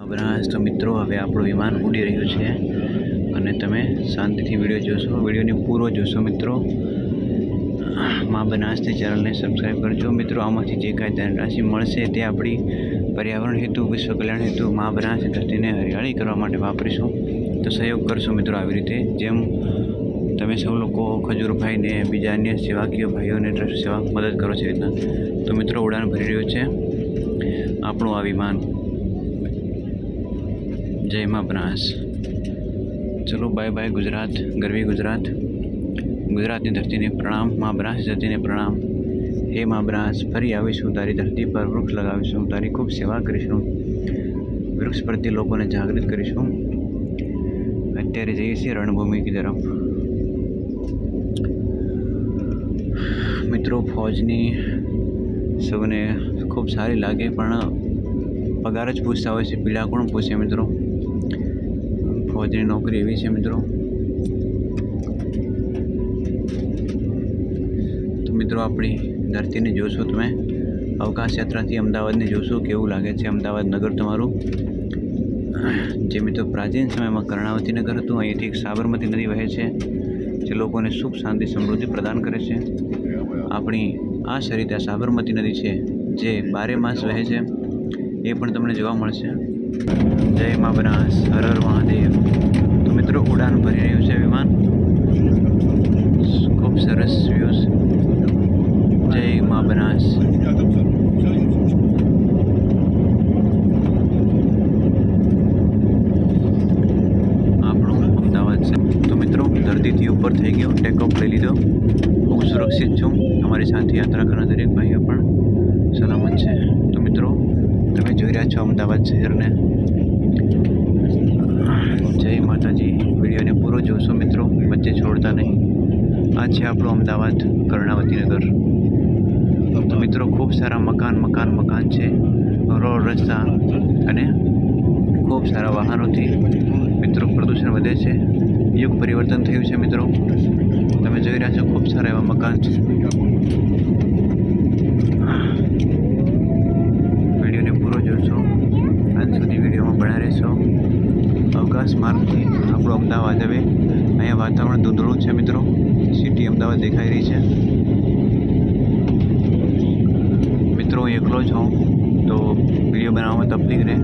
અભ્રાસ તો મિત્રો, હવે આપણું વિમાન ઉડી રહ્યું છે અને તમે શાંતિથી વીડિયો જોશો, વિડીયોને પૂરો જોશો, મિત્રો. મા બનાસની ચેનલને સબસ્ક્રાઈબ કરજો. મિત્રો, આમાંથી જે કાંઈ ધનરાશિ મળશે તે આપણી પર્યાવરણ હેતુ, વિશ્વ કલ્યાણ હેતુ, મા બનાસ ધરતીને હરિયાળી કરવા માટે વાપરીશું. તો સહયોગ કરશો, મિત્રો, આવી રીતે. જેમ તમે સૌ લોકો ખજૂરભાઈને, બીજા અન્ય સેવાકીય ભાઈઓને ટ્રસ્ટ સેવા મદદ કરો છો રીતના. તો મિત્રો, ઉડાન ભરી રહ્યું છે આપણું આ વિમાન. જય મા બનાસ. ચલો બાય બાય ગુજરાત, ગરવી ગુજરાત. ગુજરાતની ધરતીને પ્રણામ, મા બનાસ ધરતીને પ્રણામ. હે મા બનાસ, ફરી આવીશું તારી ધરતી પર, વૃક્ષ લગાવીશું, તારી ખૂબ સેવા કરીશું. વૃક્ષ પ્રત્યે લોકોને જાગૃત કરીશું. અત્યારે જઈએ છીએ રણભૂમિ તરફ. મિત્રો, ફોજની સૌને ખૂબ સારી લાગે, પણ પગાર જ પૂછતા હોય છે, પીડા કોણ પૂછે મિત્રો? ફોજની નોકરી એવી છે મિત્રો. તો મિત્રો આપણી ધરતીને જોશો તમે. અવકાશ યાત્રાથી અમદાવાદને જોશો, કેવું લાગે છે અમદાવાદ નગર તમારું? જે મિત્રો પ્રાચીન સમયમાં કર્ણાવતી નગર હતું અહીંથી એક સાબરમતી નદી વહે છે, જે લોકોને સુખ, શાંતિ, સમૃદ્ધિ પ્રદાન કરે છે. આપણી આ શરીર આ સાબરમતી નદી છે, જે બારે માસ વહે છે. એ પણ તમને જોવા મળશે. જય મા બનાસ, હર હર મહાદેવ. તો મિત્રો, ઉડાન ભરી રહ્યું છે વિમાન. ખૂબ સરસ વ્યૂઝ જય મા બનાસ. આપણું અમદાવાદ છે. તો મિત્રો ધરતીથી ઉપર થઈ ગયો. ટેક ઓફ લઈ લીધો. હું સુરક્ષિત છું. અમારી સાથે યાત્રા કરનાર દરેક ભાઈઓ પણ સલામત છે. તો મિત્રો તમે જોઈ રહ્યા છો અમદાવાદ શહેરને. જય માતાજી. વિડીયોને પૂરો જોશો મિત્રો. વચ્ચે છોડતા નહીં. આ છે આપણું અમદાવાદ કર્ણાવતી નગર તો મિત્રો ખૂબ સારા મકાન મકાન મકાન છે. રોડ, રસ્તા અને ખૂબ સારા વાહનોથી મિત્રો પ્રદૂષણ વધે છે. યુગ પરિવર્તન થયું છે મિત્રો. તમે જોઈ રહ્યા છો ખૂબ સારા એવા મકાન છે વિડીયોને પૂરો જોશો અંત સુધી વિડીયોમાં બના રહેશો અવકાશ માર્ગથી આપણું અમદાવાદ હવે અહીંયા વાતાવરણ ધૂંધળું છે મિત્રો. સિટી અમદાવાદ દેખાઈ રહી છે. મિત્રો, હું એકલો જ હોઉં, તો વીડિયો બનાવવામાં તકલીફ રહે.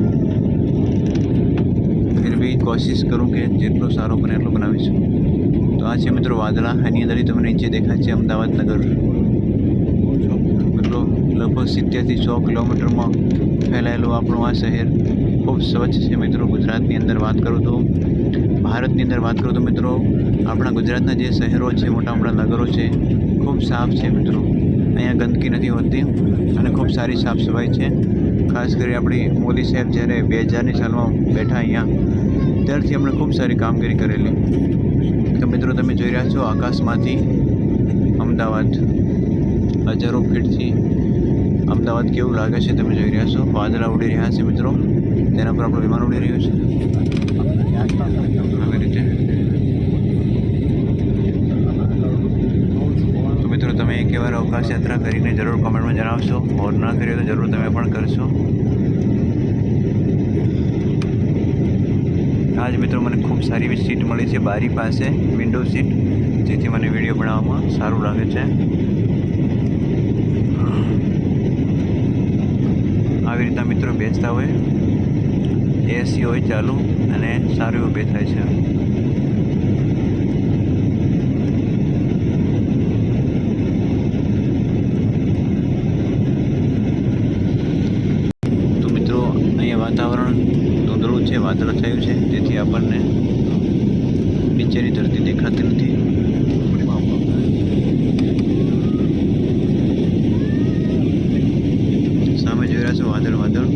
ફિર બી કોશિશ કરું કે જેટલો સારો બને એટલો બનાવીશું. તો આ છે મિત્રો વાદળા. એની અંદર તમને નીચે દેખાય છે અમદાવાદ નગર. મિત્રો, લગભગ સિત્તેરથી સો કિલોમીટરમાં ફેલાયેલું આપણું આ શહેર. ખૂબ સ્વચ્છ છે મિત્રો. ગુજરાતની અંદર વાત કરું તો, ભારતની અંદર વાત કરું તો મિત્રો, આપણા ગુજરાતના જે શહેરો છે, મોટા મોટા નગરો છે, ખૂબ સાફ છે મિત્રો. અહીંયા ગંદકી નથી હોતી અને ખૂબ સારી સાફ સફાઈ છે. ખાસ કરી આપણી મોદી સાહેબ જ્યારે બે હજારની સાલમાં બેઠા અહીંયા, ત્યારથી અમને ખૂબ સારી કામગીરી કરેલી. તો મિત્રો, તમે જોઈ રહ્યા છો આકાશમાંથી અમદાવાદ હજારો ફીટથી અમદાવાદ કેવું લાગે છે તમે જોઈ રહ્યા છો? વાદળા ઉડી રહ્યા છે મિત્રો. તેના પર આપણું વિમાન ઉડી રહ્યું છે. તો મિત્રો, તમે એક વાર અવકાશ યાત્રા કરીને જરૂર કોમેન્ટમાં જણાવશો. ઓર ન કર્યો તો જરૂર તમે પણ કરશો. આજ મિત્રો મને ખૂબ સારી એવી સીટ મળી છે બારી પાસે વિન્ડો સીટ જેથી મને વીડિયો બનાવવામાં સારું લાગે છે. આવી રીતના મિત્રો બેસતા હોય. એસી હોય ચાલુ અને સારું એવું બેસાય છે. તો મિત્રો, અહીંયા વાતાવરણ ધૂંધળું છે, વાદળ થયું છે. તેથી આપણને નીચેની ધરતી દેખાતી નથી. eso, bátelo, bátelo.